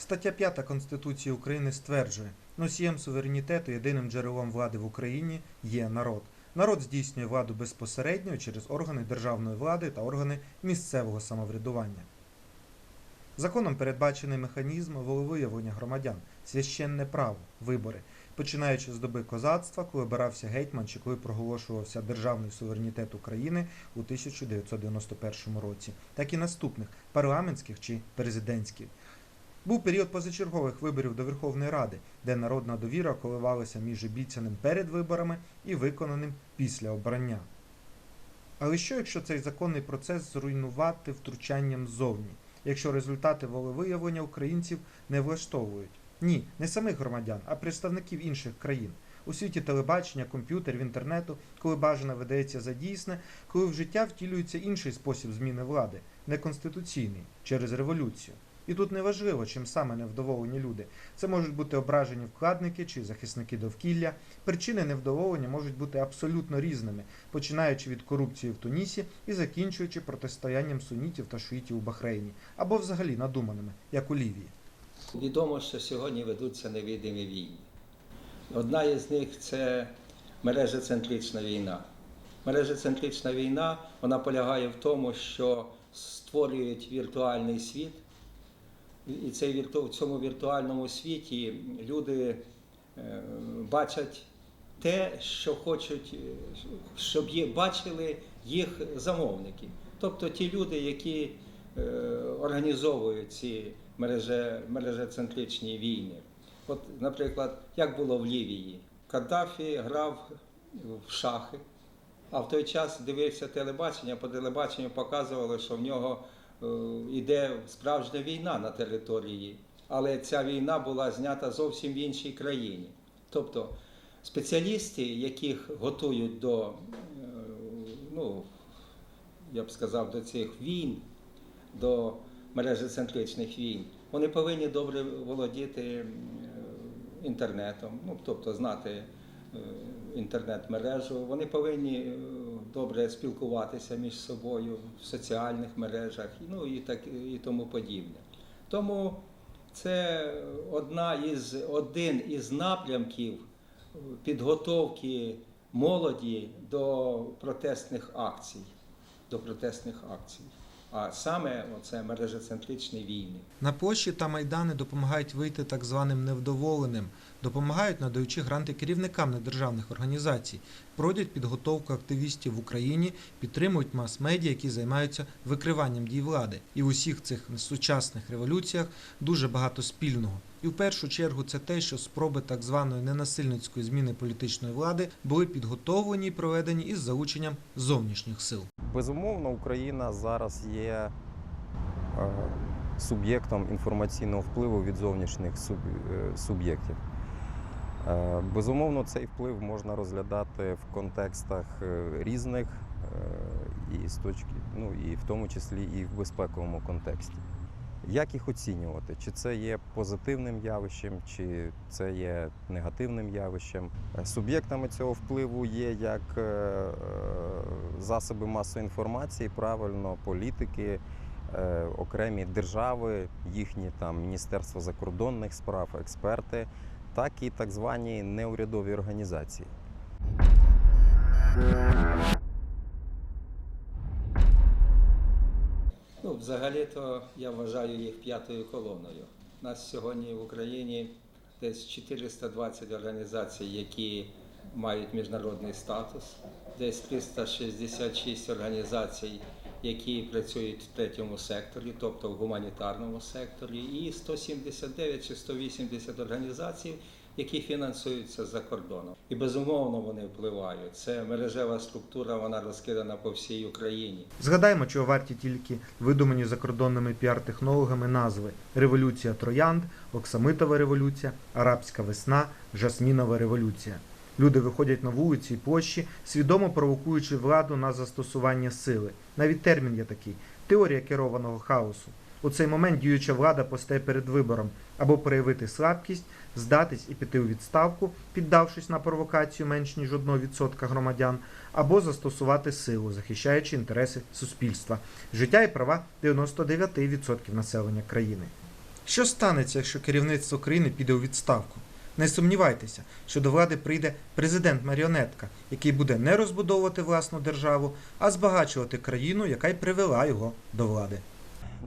Стаття 5 Конституції України стверджує, носієм суверенітету єдиним джерелом влади в Україні є народ. Народ здійснює владу безпосередньо через органи державної влади та органи місцевого самоврядування. Законом передбачений механізм волевиявлення громадян, священне право, вибори, починаючи з доби козацтва, коли обирався гетьман чи коли проголошувався державний суверенітет України у 1991 році, так і наступних парламентських чи президентських. Був період позачергових виборів до Верховної Ради, де народна довіра коливалася між обіцяним перед виборами і виконаним після обрання. Але що, якщо цей законний процес зруйнувати втручанням ззовні, якщо результати волевиявлення українців не влаштовують? Ні, не самих громадян, а представників інших країн. У світі телебачення, комп'ютерів, інтернету, коли бажане видається за дійсне, коли в життя втілюється інший спосіб зміни влади, неконституційний, через революцію. І тут не важливо, чим саме невдоволені люди. Це можуть бути ображені вкладники чи захисники довкілля. Причини невдоволення можуть бути абсолютно різними, починаючи від корупції в Тунісі і закінчуючи протистоянням сунітів та шиїтів у Бахрейні, або взагалі надуманими, як у Лівії. Відомо, що сьогодні ведуться невидимі війни. Одна із них це мережецентрична війна. Мережецентрична війна вона полягає в тому, що створюють віртуальний світ, і цей вірту, в цьому віртуальному світі люди е, бачать те, що хочуть, е, щоб є, бачили їх замовники. Тобто ті люди, які е, організовують ці мереже, мережецентричні війни. От, наприклад, як було в Лівії, Каддафі грав в шахи, а в той час дивився телебачення, по телебаченню показували, що в нього йде справжня війна на території, але ця війна була знята зовсім в іншій країні. Тобто спеціалісти, яких готують до, е, ну, я б сказав, до цих війн, до мережецентричних війн, вони повинні добре володіти е, інтернетом, ну, тобто знати е, інтернет-мережу. Вони повинні е, добре спілкуватися між собою в соціальних мережах, ну і так і тому подібне. Тому це одна із, один із напрямків підготовки молоді до протестних акцій. До протестних акцій. А саме оце мережецентричні війни. На площі та майдани допомагають вийти так званим невдоволеним, допомагають надаючи гранти керівникам недержавних організацій, проводять підготовку активістів в Україні, підтримують мас-медіа, які займаються викриванням дій влади. І в усіх цих сучасних революціях дуже багато спільного. І в першу чергу це те, що спроби так званої ненасильницької зміни політичної влади були підготовлені і проведені із залученням зовнішніх сил. Безумовно, Україна зараз є е, суб'єктом інформаційного впливу від зовнішніх е, суб'єктів. Е, Безумовно, цей вплив можна розглядати в контекстах різних, і з точки, ну і в тому числі і в безпековому контексті. Як їх оцінювати? Чи це є позитивним явищем, чи це є негативним явищем? Е, Суб'єктами цього впливу є як е, е, засоби масової інформації, правильно, політики, окремі держави, їхні там Міністерство закордонних справ, експерти, так і так звані неурядові організації. Взагалі-то я вважаю їх п'ятою колоною. У нас сьогодні в Україні десь 420 організацій, які мають міжнародний статус, десь 366 організацій, які працюють в третьому секторі, тобто в гуманітарному секторі, і 179 чи 180 організацій, які фінансуються за кордоном. І безумовно вони впливають. Це мережева структура, вона розкидана по всій Україні. Згадаймо, чого варті тільки видумані закордонними піар-технологами назви Революція Троянд, Оксамитова революція, Арабська весна, Жасмінова революція. Люди виходять на вулиці і площі, свідомо провокуючи владу на застосування сили. Навіть термін є такий теорія керованого хаосу. У цей момент діюча влада постає перед вибором або проявити слабкість, здатись і піти у відставку, піддавшись на провокацію менш ніж 1% громадян, або застосувати силу, захищаючи інтереси суспільства, життя і права 99% населення країни. Що станеться, якщо керівництво країни піде у відставку? Не сумнівайтеся, що до влади прийде президент-маріонетка, який буде не розбудовувати власну державу, а збагачувати країну, яка й привела його до влади.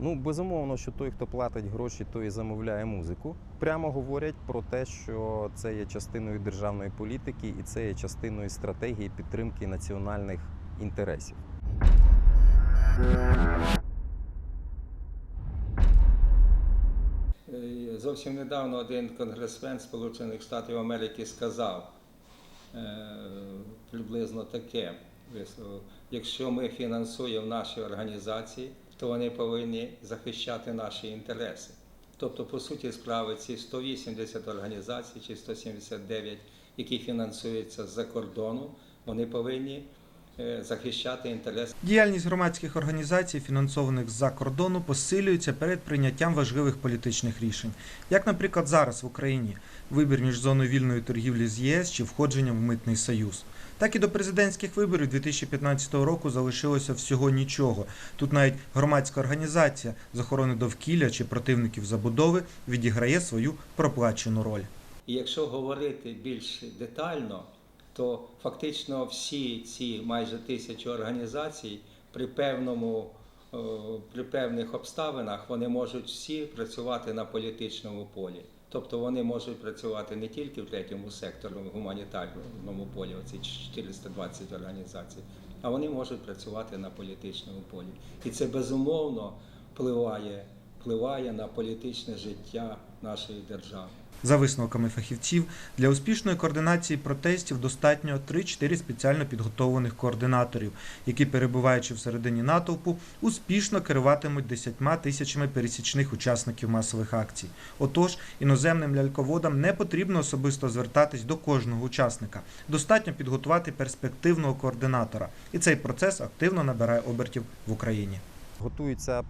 Ну, безумовно, що той, хто платить гроші, той і замовляє музику. Прямо говорять про те, що це є частиною державної політики і це є частиною стратегії підтримки національних інтересів. Е, Зовсім недавно один конгресмен Сполучених Штатів Америки сказав е, приблизно таке. Якщо ми фінансуємо наші організації, то вони повинні захищати наші інтереси. Тобто, по суті справи, ці 180 організацій чи 179, які фінансуються з-за кордону, вони повинні е, захищати інтереси. Діяльність громадських організацій, фінансованих з-за кордону, посилюється перед прийняттям важливих політичних рішень, як, наприклад, зараз в Україні вибір між зоною вільної торгівлі з ЄС чи входженням в митний союз. Так і до президентських виборів 2015 року залишилося всього нічого. Тут навіть громадська організація з охорони довкілля чи противників забудови відіграє свою проплачену роль. І якщо говорити більш детально, то фактично всі ці майже тисячі організацій при певному е, при певних обставинах вони можуть всі працювати на політичному полі. Тобто вони можуть працювати не тільки в третьому секторі, в гуманітарному полі, оці 420 організацій, а вони можуть працювати на політичному полі. І це безумовно впливає, впливає на політичне життя нашої держави. За висновками фахівців, для успішної координації протестів достатньо 3-4 спеціально підготовлених координаторів, які, перебуваючи всередині натовпу, успішно керуватимуть десятьма тисячами пересічних учасників масових акцій. Отож, іноземним ляльководам не потрібно особисто звертатись до кожного учасника. Достатньо підготувати перспективного координатора, і цей процес активно набирає обертів в Україні. Готується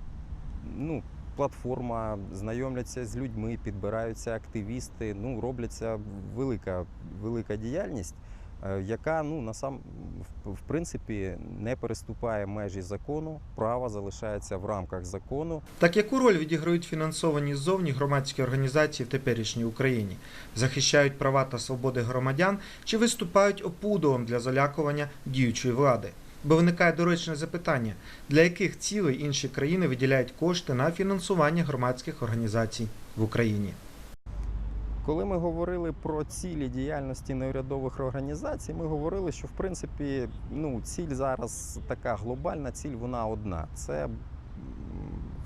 ну, платформа, знайомляться з людьми, підбираються активісти. Ну, робляться велика, велика діяльність, е, яка ну, насам, в- в принципі не переступає межі закону, право залишається в рамках закону. Так яку роль відіграють фінансовані ззовні громадські організації в теперішній Україні? Захищають права та свободи громадян чи виступають опудовом для залякування діючої влади? Бо виникає доречне запитання, для яких цілей інші країни виділяють кошти на фінансування громадських організацій в Україні? Коли ми говорили про цілі діяльності неурядових організацій, ми говорили, що в принципі ну, ціль зараз така глобальна, ціль вона одна. Це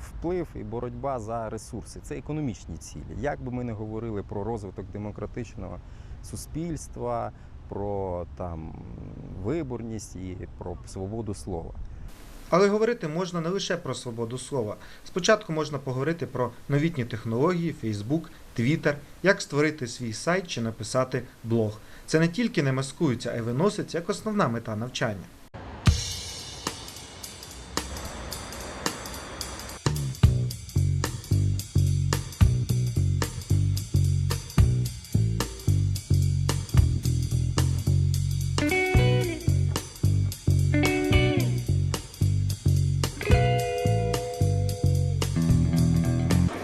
вплив і боротьба за ресурси, це економічні цілі. Як би ми не говорили про розвиток демократичного суспільства, про там виборність і про свободу слова. Але говорити можна не лише про свободу слова. Спочатку можна поговорити про новітні технології, Фейсбук, Твіттер, як створити свій сайт чи написати блог. Це не тільки не маскується, а й виноситься як основна мета навчання.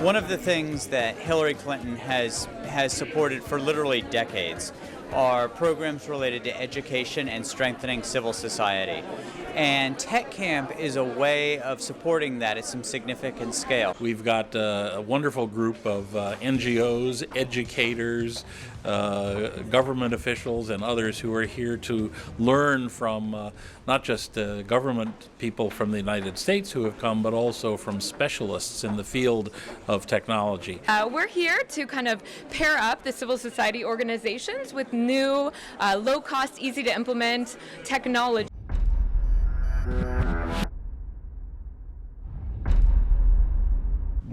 One of the things that Hillary Clinton has has supported for literally decades are programs related to education and strengthening civil society. And Tech Camp is a way of supporting that at some significant scale. We've got uh, a wonderful group of uh, NGOs, educators, uh, government officials, and others who are here to learn from uh, not just uh, government people from the United States who have come, but also from specialists in the field of technology. Uh, we're here to kind of pair up the civil society organizations with new, uh, low cost, easy to implement technology.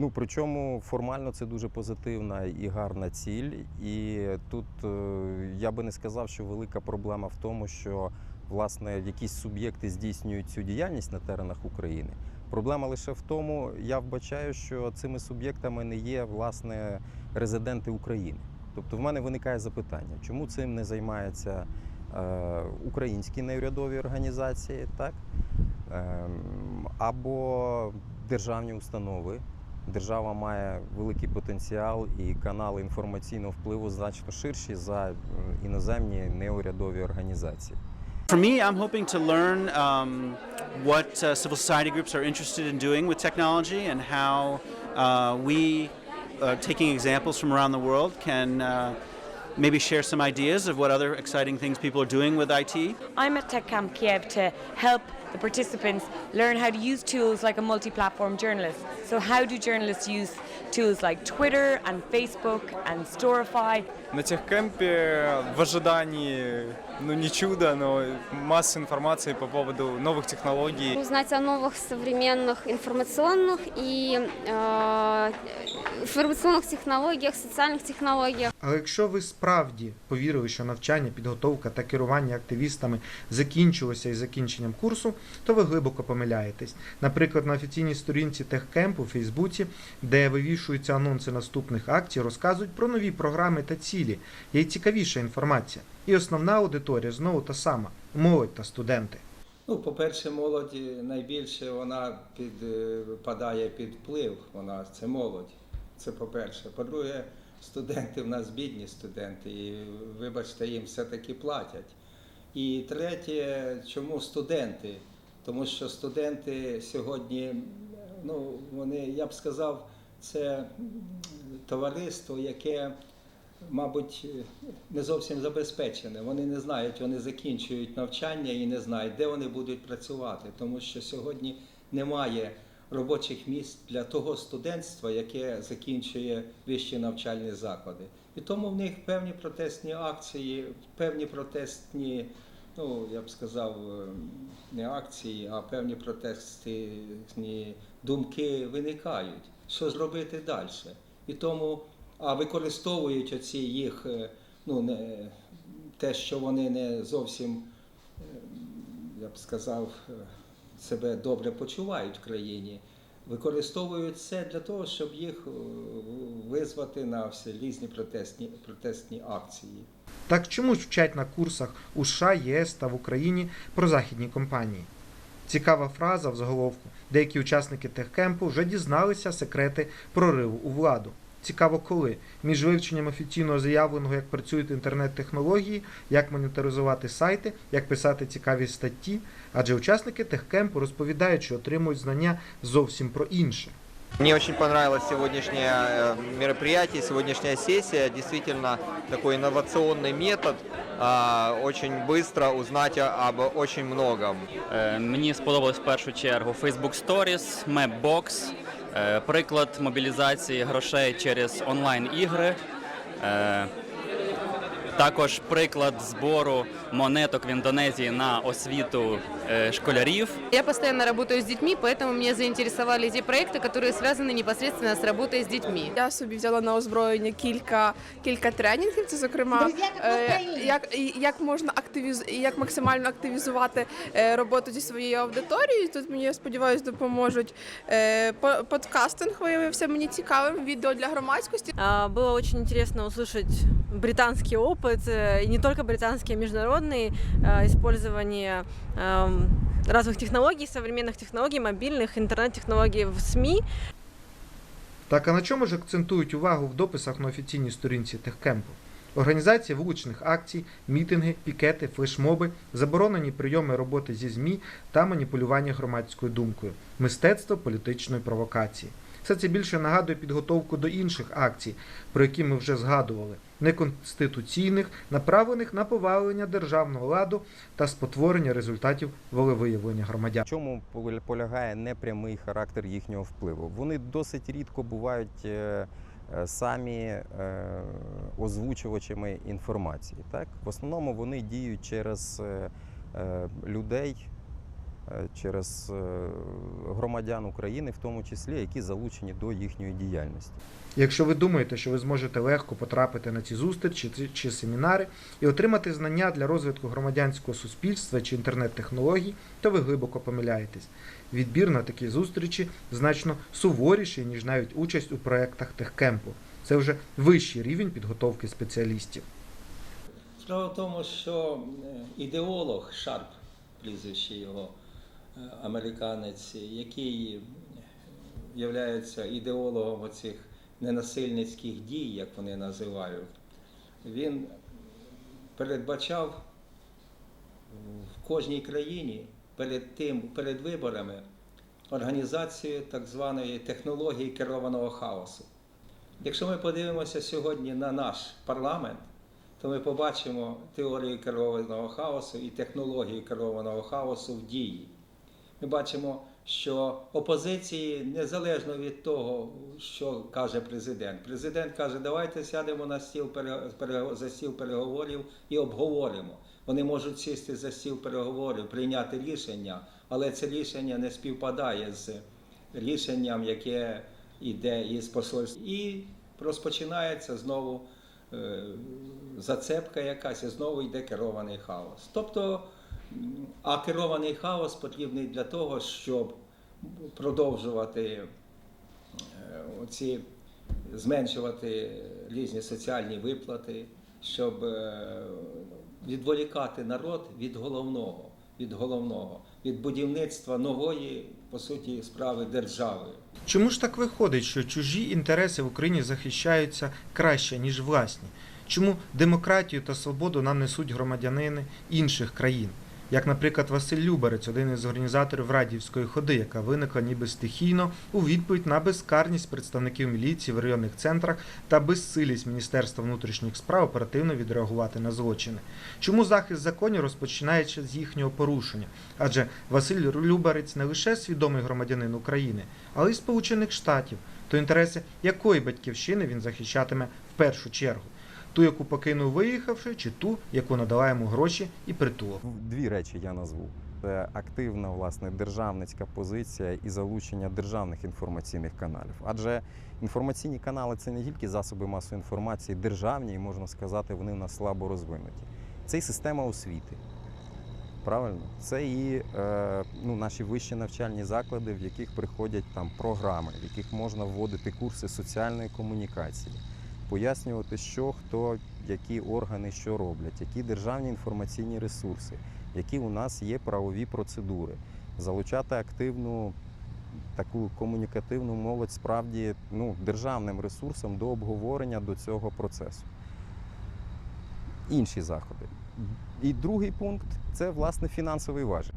Ну причому формально це дуже позитивна і гарна ціль. І тут е, я би не сказав, що велика проблема в тому, що власне якісь суб'єкти здійснюють цю діяльність на теренах України. Проблема лише в тому, я вбачаю, що цими суб'єктами не є власне резиденти України. Тобто, в мене виникає запитання, чому цим не займаються е, українські неурядові організації, так? Ем, або державні установи, держава має великий потенціал і канали інформаційного впливу значно ширші за е, іноземні неурядові організації. For me, I'm hoping to learn um, what uh, civil society groups are interested in doing with technology and how uh, we, uh, taking examples from around the world, can uh, maybe share some ideas of what other exciting things people are doing with IT. I'm at Tech Camp Kiev to help the participants learn how to use tools like a multi-platform journalist. So how do journalists use tools like Twitter and Facebook and Storify? На техкемпе в ожидании, ну не чуда, но масса информации по поводу новых технологий. узнать о новых современных информационных и э, информационных технологиях, социальных технологиях. Але якщо ви справді повірили, що навчання, підготовка та керування активістами закінчилося із закінченням курсу, то ви глибоко помиляєтесь. Наприклад, на офіційній сторінці Техкемп у Фейсбуці, де вивішуються анонси наступних акцій, розказують про нові програми та цілі. Є й цікавіша інформація. І основна аудиторія знову та сама молодь та студенти. Ну, по-перше, молоді найбільше вона підпадає під вплив. Вона це молодь. Це по-перше. По-друге, студенти в нас бідні студенти, і вибачте, їм все-таки платять. І третє, чому студенти? Тому що студенти сьогодні, ну, вони, я б сказав, це товариство, яке мабуть, не зовсім забезпечене. Вони не знають, вони закінчують навчання і не знають, де вони будуть працювати, тому що сьогодні немає робочих місць для того студентства, яке закінчує вищі навчальні заклади. І тому в них певні протестні акції, певні протестні, ну я б сказав, е, не акції, а певні протестні думки виникають. Що зробити далі? І тому а використовують оці їх, е, ну не те, що вони не зовсім, е, я б сказав, е, себе добре почувають в країні. Використовують це для того, щоб їх визвати на всі різні протестні, протестні акції. Так чому ж вчать на курсах у США, ЄС та в Україні про західні компанії? Цікава фраза в заголовку. Деякі учасники техкемпу вже дізналися секрети прориву у владу. Цікаво, коли між вивченням офіційного заявленого, як працюють інтернет-технології, як моніторизувати сайти, як писати цікаві статті, адже учасники техкемпу розповідають, що отримують знання зовсім про інше. Мне очень понравилось сегодняшнее э, мероприятие, сегодняшняя сессия. Действительно такой инновационный метод, а, очень быстро узнать о- об очень многом. Е, Мені сподобалось в першу чергу Facebook Stories, Mapbox, е, приклад мобілізації грошей через онлайн-ігри. е, Також приклад збору монеток в Індонезії на освіту е, школярів. Я постоянно работаю с детьми, поэтому меня заинтересовали те проекты, которые связаны непосредственно с работой с детьми. Я собі взяла на озброєння кілька, кілька тренінгів. Це зокрема е, як, і- як можна активіз, як максимально активізувати е, роботу зі своєю аудиторією. Тут мені я сподіваюся допоможуть. Е, по- подкастинг виявився мені цікавим. Відео для громадськості. А, Было очень интересно услышать британский опыт, э, и не только британский, а международный, э, использование эм, разных технологий, современных технологий, мобильных, интернет-технологий в СМИ. Так а на чому ж акцентують увагу в дописах на офіційній сторінці техкемпу? Організація вуличних акцій, мітинги, пікети, флешмоби, заборонені прийоми роботи зі ЗМІ та маніпулювання громадською думкою, мистецтво політичної провокації. Все це більше нагадує підготовку до інших акцій, про які ми вже згадували, неконституційних, направлених на повалення державного ладу та спотворення результатів волевиявлення громадян. Чому поля- полягає непрямий характер їхнього впливу? Вони досить рідко бувають е, е, самі е, озвучувачами інформації. Так? В основному вони діють через людей, через е, громадян України, в тому числі, які залучені до їхньої діяльності. Якщо ви думаєте, що ви зможете легко потрапити на ці зустрічі чи- чи семінари і отримати знання для розвитку громадянського суспільства чи інтернет-технологій, то ви глибоко помиляєтесь. Відбір на такі зустрічі значно суворіший, ніж навіть участь у проєктах техкемпу. Це вже вищий рівень підготовки спеціалістів. Справа в тому, що е, ідеолог Шарп, прізвище його, е, американець, який, є ідеологом оцих ненасильницьких дій, як вони називають, він передбачав в кожній країні перед тим, перед виборами організацію так званої технології керованого хаосу. Якщо ми подивимося сьогодні на наш парламент, то ми побачимо теорію керованого хаосу і технологію керованого хаосу в дії. Ми бачимо, що опозиції незалежно від того, що каже президент. Президент каже, давайте сядемо на стіл за стіл переговорів і обговоримо. Вони можуть сісти за стіл переговорів, прийняти рішення, але це рішення не співпадає з рішенням, яке йде із посольства. І розпочинається знову е, зацепка якась, і знову йде керований хаос. Тобто, а керований хаос потрібний для того, щоб продовжувати е, оці, зменшувати різні соціальні виплати, щоб е, відволікати народ від головного, від головного, від будівництва нової, по суті, справи держави. Чому ж так виходить, що чужі інтереси в Україні захищаються краще, ніж власні? Чому демократію та свободу нам несуть громадянини інших країн? Як, наприклад, Василь Любарець, один із організаторів Радівської ходи, яка виникла ніби стихійно у відповідь на безкарність представників міліції в районних центрах та безсилість Міністерства внутрішніх справ оперативно відреагувати на злочини. Чому захист законів розпочинається з їхнього порушення? Адже Василь Любарець не лише свідомий громадянин України, але й Сполучених Штатів, то інтереси якої батьківщини він захищатиме в першу чергу. Ту, яку покинув виїхавши, чи ту, яку надала йому гроші і притулок. Дві речі я назву: це активна власне державницька позиція і залучення державних інформаційних каналів. Адже інформаційні канали це не тільки засоби масової інформації, державні, і можна сказати, вони в нас слабо розвинуті. Це і система освіти. Правильно, це і е, ну, наші вищі навчальні заклади, в яких приходять там програми, в яких можна вводити курси соціальної комунікації, пояснювати, що хто, які органи що роблять, які державні інформаційні ресурси, які у нас є правові процедури, залучати активну таку комунікативну молодь справді ну, державним ресурсом до обговорення до цього процесу. Інші заходи. І другий пункт це власне фінансовий важіль.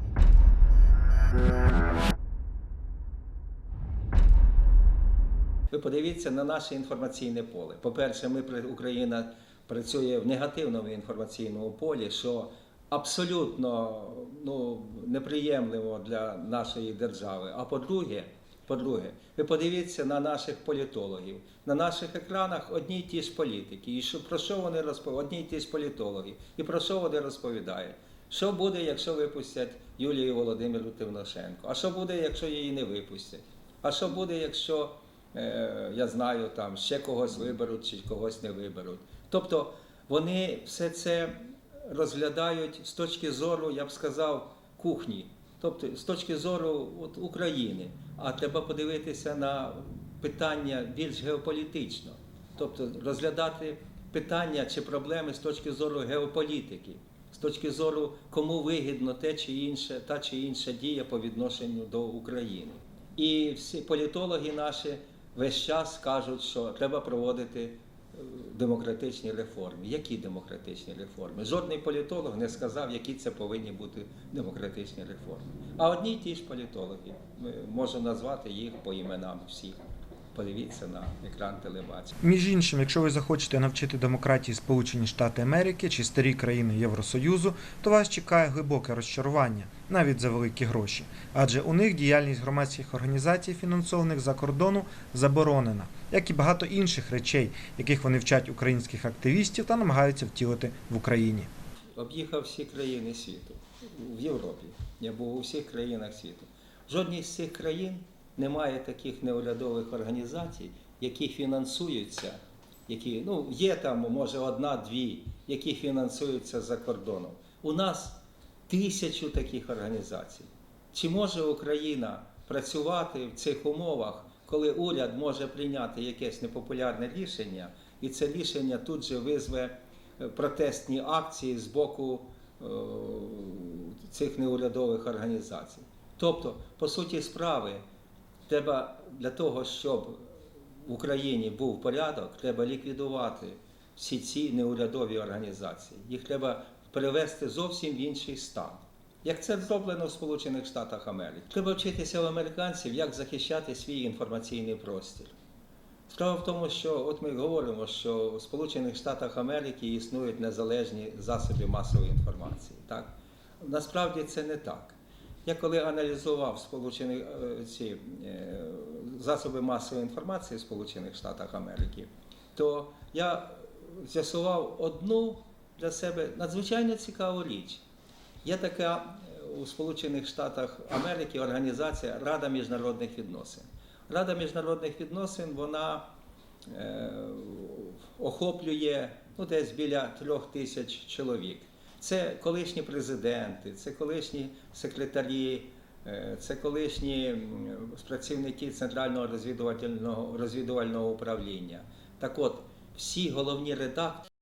Ви подивіться на наше інформаційне поле. По-перше, ми Україна працює в негативному інформаційному полі, що абсолютно ну, неприємливо для нашої держави. А по-друге, по-друге, ви подивіться на наших політологів. На наших екранах одні й ті ж політики. І що, про що вони розповідають? Одні й ті ж політологи. І про що вони розповідають? Що буде, якщо випустять Юлію Володимиру Тимошенко? А що буде, якщо її не випустять? А що буде, якщо я знаю, там ще когось виберуть чи когось не виберуть? Тобто вони все це розглядають з точки зору, я б сказав, кухні, тобто з точки зору от, України. А треба подивитися на питання більш геополітично, тобто розглядати питання чи проблеми з точки зору геополітики, з точки зору, кому вигідно те чи інше, та чи інша дія по відношенню до України. І всі політологи наші весь час кажуть, що треба проводити е, демократичні реформи. Які демократичні реформи? Жодний політолог не сказав, які це повинні бути демократичні реформи. А одні й ті ж політологи. Ми можемо назвати їх по іменам всіх. Подивіться на екран телебачення. Між іншим, якщо ви захочете навчити демократії Сполучені Штати Америки чи старі країни Євросоюзу, то вас чекає глибоке розчарування, навіть за великі гроші. Адже у них діяльність громадських організацій, фінансованих за кордону, заборонена, як і багато інших речей, яких вони вчать українських активістів та намагаються втілити в Україні. об'їхав всі країни світу в Європі. Я був у всіх країнах світу. Жодній з цих країн немає таких неурядових організацій, які фінансуються, які ну є там, може, одна-дві, які фінансуються за кордоном. У нас тисячу таких організацій. Чи може Україна працювати в цих умовах, коли уряд може прийняти якесь непопулярне рішення, і це рішення тут же визве е, протестні акції з боку е, цих неурядових організацій? Тобто, по суті справи, треба для того, щоб в Україні був порядок, треба ліквідувати всі ці неурядові організації. Їх треба перевести зовсім в інший стан. Як це зроблено в Сполучених Штатах Америки. Треба вчитися у американців, як захищати свій інформаційний простір. Справа в тому, що от ми говоримо, що в Сполучених Штатах Америки існують незалежні засоби масової інформації. Так? Насправді це не так. Я коли аналізував сполучені, е, ці е, засоби масової інформації в Сполучених Штатах Америки, то я з'ясував одну для себе надзвичайно цікаву річ. Є така е, у Сполучених Штатах Америки організація Рада міжнародних відносин. Рада міжнародних відносин вона охоплює ну, десь біля трьох тисяч чоловік. Це колишні президенти, це колишні секретарі, е, це колишні працівники Центрального розвідувального, розвідувального управління. Так от, всі головні редактори.